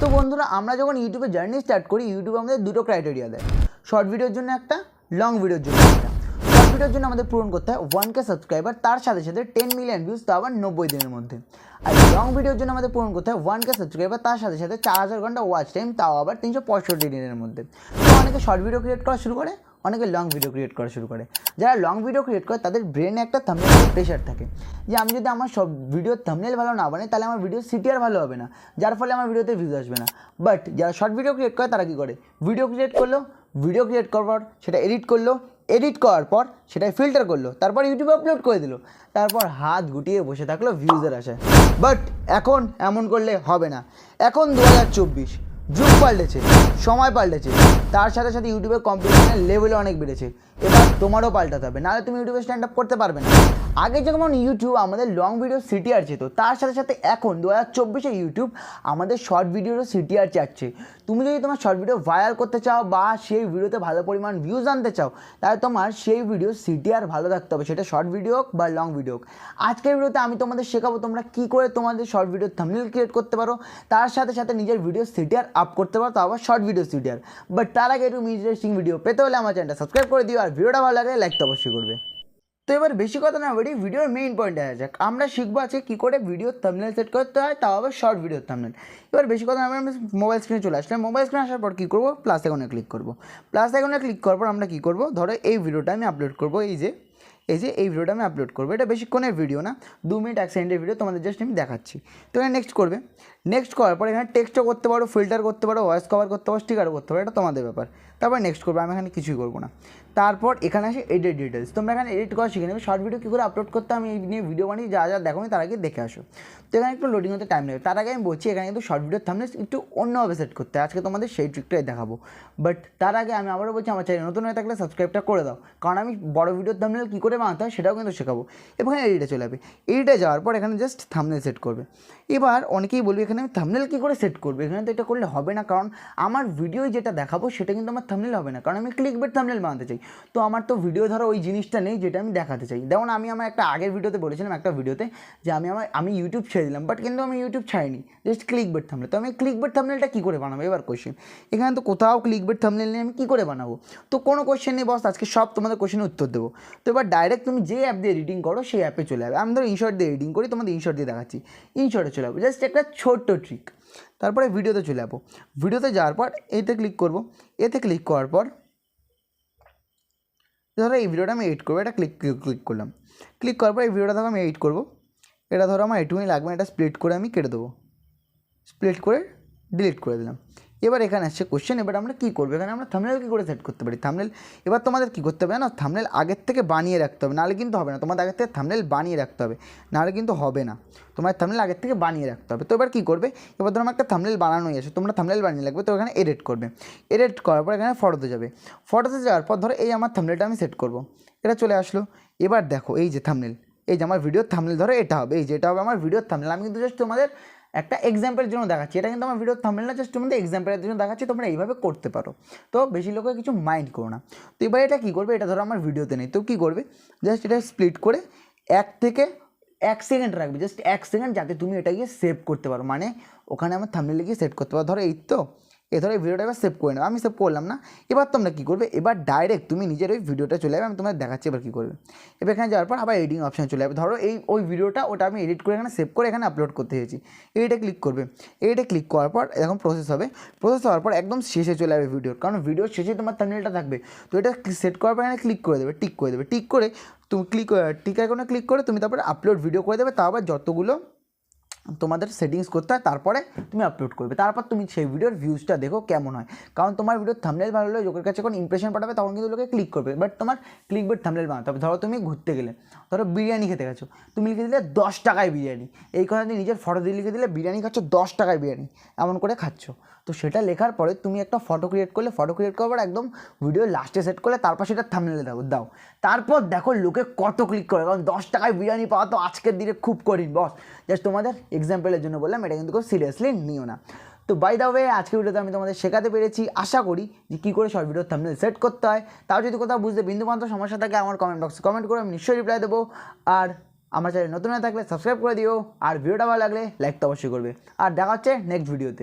তো বন্ধুরা, আমরা যখন ইউটিউবে জার্নি স্টার্ট করি ইউটিউবে আমাদের দুটো ক্রাইটেরিয়া দেয়। শর্ট ভিডিওর জন্য একটা লং ভিডিওর জন্য একটা। শর্ট ভিডিওর জন্য আমাদের পূরণ করতে হয় ওয়ান কে সাবস্ক্রাইবার তার সাথে সাথে টেন মিলিয়ন ভিউজ তো আবার নব্বই দিনের মধ্যে। আর লং ভিডিওর জন্য আমাদের পূরণ করতে হয় ওয়ান কে সাবস্ক্রাইবার তার সাথে সাথে চার হাজার ঘণ্টা ওয়াচ টাইম তাও আবার তিনশো পঁয়ষট্টি দিনের মধ্যে। তো অনেকে শর্ট ভিডিও ক্রিয়েট করা শুরু করে অনেকে লং ভিডিও ক্রিয়েট করা শুরু করে। যারা লং ভিডিও ক্রিয়েট করে, তাদের ব্রেনে একটা থামনেল প্রেশার থাকে। যে আমি যদি আমার সব ভিডিওর থামনেল ভালো না বানাই, তাহলে আমার ভিডিও সিটিআর ভালো হবে না। যার ফলে আমার ভিডিওতে ভিউজ আসবে না। বাট যারা শর্ট ভিডিও ক্রিয়েট করে, তারা কী করে? ভিডিও ক্রিয়েট করল ভিডিও ক্রিয়েট করার পর সেটা এডিট করল এডিট করার পর সেটা ফিল্টার করল, তারপর ইউটিউবে আপলোড করে দিল। তারপর হাত গুটিয়ে বসে থাকল ভিউজের আশায়। বাট এখন এমন করলে হবে না। এখন দু হাজার চব্বিশ যুগ পাল্টেছে, সময় পাল্টেছে। তার সাথে সাথে ইউটিউবের কম্পিটিশনের লেভেলও অনেক বেড়েছে। এবার তোমারও পাল্টাতে হবে, নাহলে তুমি ইউটিউবে স্ট্যান্ড আপ করতে পারবে না। আগে যেমন ইউটিউব আমাদের লং ভিডিও সিটিআর চেত তার সাথে সাথে এখন দু হাজার চব্বিশে ইউটিউব আমাদের শর্ট ভিডিওরও সিটিআর চাচ্ছে তুমি যদি তোমার শর্ট ভিডিও ভাইরাল করতে চাও বা সেই ভিডিওতে ভালো পরিমাণ ভিউজ আনতে চাও, তাহলে তোমার সেই ভিডিও সিটিআর ভালো থাকতে হবে। সেটা শর্ট ভিডিও হোক বা লং ভিডিও হোক। আজকের ভিডিওতে আমি তোমাদের শেখাবো তোমরা কী করে তোমাদের শর্ট ভিডিও থামনেল ক্রিয়েট করতে পারো। তার সাথে সাথে নিজের ভিডিও সিটিআর আপ করতে পারো, তাও আবার শর্ট ভিডিও সিটিআর বাট তার আগে একটু ইন্টারেস্টিং ভিডিও পেতে হলে আমার চ্যানেলটা সাবস্ক্রাইব করে দিও, আর ভিডিওটা ভালো লাগে লাইক তো অবশ্যই করবে। তো এবার বেশি কথা না বলি ভিডিওর মেইন পয়েন্টে আসা যাক। আমরা শিখব আছে কী করে ভিডিওর থামনেল সেট করতে হয়, তাও আবার শর্ট ভিডিওর থামনেল এবার বেশি কথা না আমরা মোবাইল স্ক্রিনে চলে আসলাম। মোবাইল স্ক্রিনে আসার পর কী করব? প্লাস আইকনে ক্লিক করব। প্লাস আইকনে ক্লিক করার পর আমরা কী করব? ধরো এই ভিডিওটা আমি আপলোড করব, এই যে এই যে এই ভিডিওটা আমি আপলোড করব। এটা বেশিক্ষণের ভিডিও না, দু মিনিট এক সেকেন্ডের ভিডিও তোমাদের জাস্ট আমি দেখাচ্ছি। তো এখানে নেক্সট করবে। নেক্সট করার পর এখানে টেক্সটও করতে পারো ফিল্টার করতে পারো ভয়েস কভার করতে পারো স্টিকারও করতে পারো, এটা তোমাদের ব্যাপার। তারপর নেক্সট করবে, আমি এখানে কিছুই করব না। তারপর এখানে আসে এডিট ডিটেলস তোমরা এখানে এডিট করা শিখে নেবে। শর্ট ভিডিও কী করে আপলোড করতে আমি এই নিয়ে ভিডিও বানিয়ে যা যা দেখো তার আগে দেখে আসো। তো এখানে একটু লোডিং হতে টাইম নেবে। তার আগে আমি বলছি, এখানে কিন্তু শর্ট ভিডিও থামলে একটু অন্যভাবে সেট করতে। আজকে তোমাদের সেই ট্রিকটাই দেখাবো। বাট তার আগে আমি আবারও বলছি, আমার চ্যানেল নতুন হয়ে থাকলে সাবস্ক্রাইবটা করে দাও। কারণ আমি বড় ভিডিওর থামনেল কী করে বানাতে হয় সেটাও কিন্তু শেখাবো। এবং এখানে এডিটে চলে যাবে। এডিটে যাওয়ার পর এখানে জাস্ট থামনেল সেট করবে। এবার অনেকেই বলবে, এখানে আমি থামনেল কী করে সেট করব? এখানে তো এটা করলে হবে না। কারণ আমার ভিডিও যেটা দেখাবো, সেটা কিন্তু আমার থামনেল হবে না। কারণ আমি ক্লিক বেট থামনেল বানাতে চাই। তো আমার তো ভিডিও ধরো ওই জিনিসটা নেই যেটা আমি দেখাতে চাই। যেমন আমি আমার একটা আগের ভিডিওতে বলেছিলাম একটা ভিডিওতে যে আমি আমার আমি ইউটিউব ছেড়ে দিলাম বাট কিন্তু আমি ইউটিউব ছাড়িনি। জাস্ট ক্লিক বেট থামলে তো আমি ক্লিক বেট থামনেলটা কী করে বানাবো? এবার কোশ্চেন এখানে তো কোথাও ক্লিক বেট থামনেল নিয়ে আমি কী করে বানাবো? তো কোনো কোশ্চেন নেই বস আজকে সব তোমাদের কোশ্চেনের উত্তর দেবো। তো এবার ডাইরেক্ট তুমি যে অ্যাপ দিয়ে এডিটিং করো, সেই অ্যাপে চলে যাবে। আমি ধরো ইনশর্ট দিয়ে এডিটিং করি, তোমাদের ইনশর্ট দিয়ে দেখাচ্ছি। ইনশর্টে চলে যাব। জাস্ট একটা ছোট্ট ট্রিক তারপরে ভিডিওতে চলে যাব। ভিডিওতে যাওয়ার পর এতে ক্লিক করব। এতে ক্লিক করার পর ধরো এই ভিডিওটা আমি এডিট করব, এটা ক্লিক ক্লিক করলাম। ক্লিক করার পর এই ভিডিওটা ধরো আমি এডিট করব। এটা ধরো আমার এটুকুনি লাগবে, এটা স্প্লিট করে আমি কেটে দেবো। স্প্লিট করে ডিলিট করে দিলাম। এবার এখানে আসছে কোশ্চেন এবার আমরা কী করব? এখানে আমরা থামনেল কী করে সেট করতে পারি? থামনেল এবার তোমাদের কী করতে হবে না থামনেল আগের থেকে বানিয়ে রাখতে হবে, নাহলে কিন্তু হবে না। তোমাদের আগের থেকে থামনেল বানিয়ে রাখতে হবে, নাহলে কিন্তু হবে না। তোমার থামনেল আগের থেকে বানিয়ে রাখতে হবে। তো এবার কী করবে? এবার ধরো একটা থামনেল বানানোই আছে, তোমরা থামনেল বানিয়ে লাগবে তো এখানে এডিট করবে। এডিট করার পর এখানে ফটোতে যাবে। ফটোতে যাওয়ার পর ধরো এই আমার থামনেলটা আমি সেট করব। এটা চলে আসলো। এবার দেখো এই যে থামনেল এই যে আমার ভিডিওর থামনেল ধরো এটা হবে, এই যে এটা হবে আমার ভিডিওর থামনেল আমি কিন্তু জাস্ট তোমাদের একটা এক্সাম্পলের জন্য দেখাচ্ছি। এটা কিন্তু আমার ভিডিও থামেল না জাস্ট তোমাদের এক্সাম্পলের জন্য দেখাচ্ছি, তোমরা এইভাবে করতে পারো। তো বেশি লোকে কিছু মাইন্ড করো না। তো এবার এটা কী করবে? এটা ধরো আমার ভিডিওতে নেই। তো কী করবে? জাস্ট এটা স্প্লিট করে এক থেকে এক সেকেন্ড রাখবে। জাস্ট এক সেকেন্ড যাতে তুমি এটাকে সেভ করতে পারো। মানে ওখানে আমার থামলে গিয়ে সেট করতে পারো। ধরো এই তো। এ ধরো এই ভিডিওটা এবার সেভ করে নেব আমি সেভ করলাম না। এবার তোমরা কী করবে? এবার ডাইরেক্ট তুমি নিজের ওই ভিডিওটা চলে যাবে। আমি তোমাদের দেখাচ্ছি এবার কী করবে। এবার এখানে যাওয়ার পর আবার এডিটিং অপশান চলে যাবে। ধরো এই, ওই ভিডিওটা ওটা আমি এডিট করে এখানে সেভ করে এখানে আপলোড করতে চেয়েছি এইটা ক্লিক করবে। এইটা ক্লিক করার পর এখন প্রসেস হবে। প্রসেস হওয়ার পর একদম শেষে চলে যাবে ভিডিওর কারণ ভিডিওর শেষে তোমার থামনেলটা থাকবে। তো এটা সেট করার পর এখানে ক্লিক করে দেবে টিক করে দেবে। টিক করে তুমি ক্লিক টিক আইকনে ক্লিক করে তুমি তারপরে আপলোড ভিডিও করে দেবে। আবার যতগুলো তোমাদের সেটিংস করতে হয়, তারপরে তুমি আপলোড করবে। তারপর তুমি সেই ভিডিওর ভিউজটা দেখো কেমন হয়। কারণ তোমার ভিডিওর থামনেল ভালো হলে লোকের কাছে যখন ইমপ্রেশন পাঠাবে, তখন কিন্তু লোকে ক্লিক করবে। বাট তোমার ক্লিক বেট থামনেল বানাতে হবে। ধরো তুমি ঘুরতে গেলে, ধরো বিরিয়ানি খেতে গেছো। তুমি লিখে দিলে দশ টাকায় বিরিয়ানি। এই কথা দিয়ে নিজের ফটো দিয়ে লিখে দিলে, বিরিয়ানি খাচ্ছ দশ টাকায় বিরিয়ানি। এমন করে খাচ্ছ। তো সেটা লেখার পরে তুমি একটা ফটো ক্রিয়েট করলে ফটো ক্রিয়েট করার পর একদম ভিডিও লাস্টে সেট করলে, তারপর সেটা থামনেলে দাও দাও। তারপর দেখো লোকে কত ক্লিক করে। কারণ দশ টাকায় বিরিয়ানি পাওয়া তো আজকের দিনে খুব কঠিন বস জাস্ট তোমাদের এক্সাম্পলের জন্য বললাম, এটা কিন্তু সিরিয়াসলি নিও না। তো বাই দা ওয়ে আজকের ভিডিওতে আমি তোমাদের শেখাতে পেরেছি, আশা করি যে কী করে শর্ট ভিডিও থামনেল সেট করতে হয়। তাও যদি কোথাও বুঝতে বিন্দুমাত্র সমস্যা থাকে, আমার কমেন্ট বক্সে কমেন্ট করে, আমি নিশ্চয়ই রিপ্লাই দেবো। আর আমার চ্যানেল নতুন না থাকলে সাবস্ক্রাইব করে দিও। আর ভিডিওটা ভালো লাগলে লাইক তো অবশ্যই করবে। আর দেখা হচ্ছে নেক্সট ভিডিওতে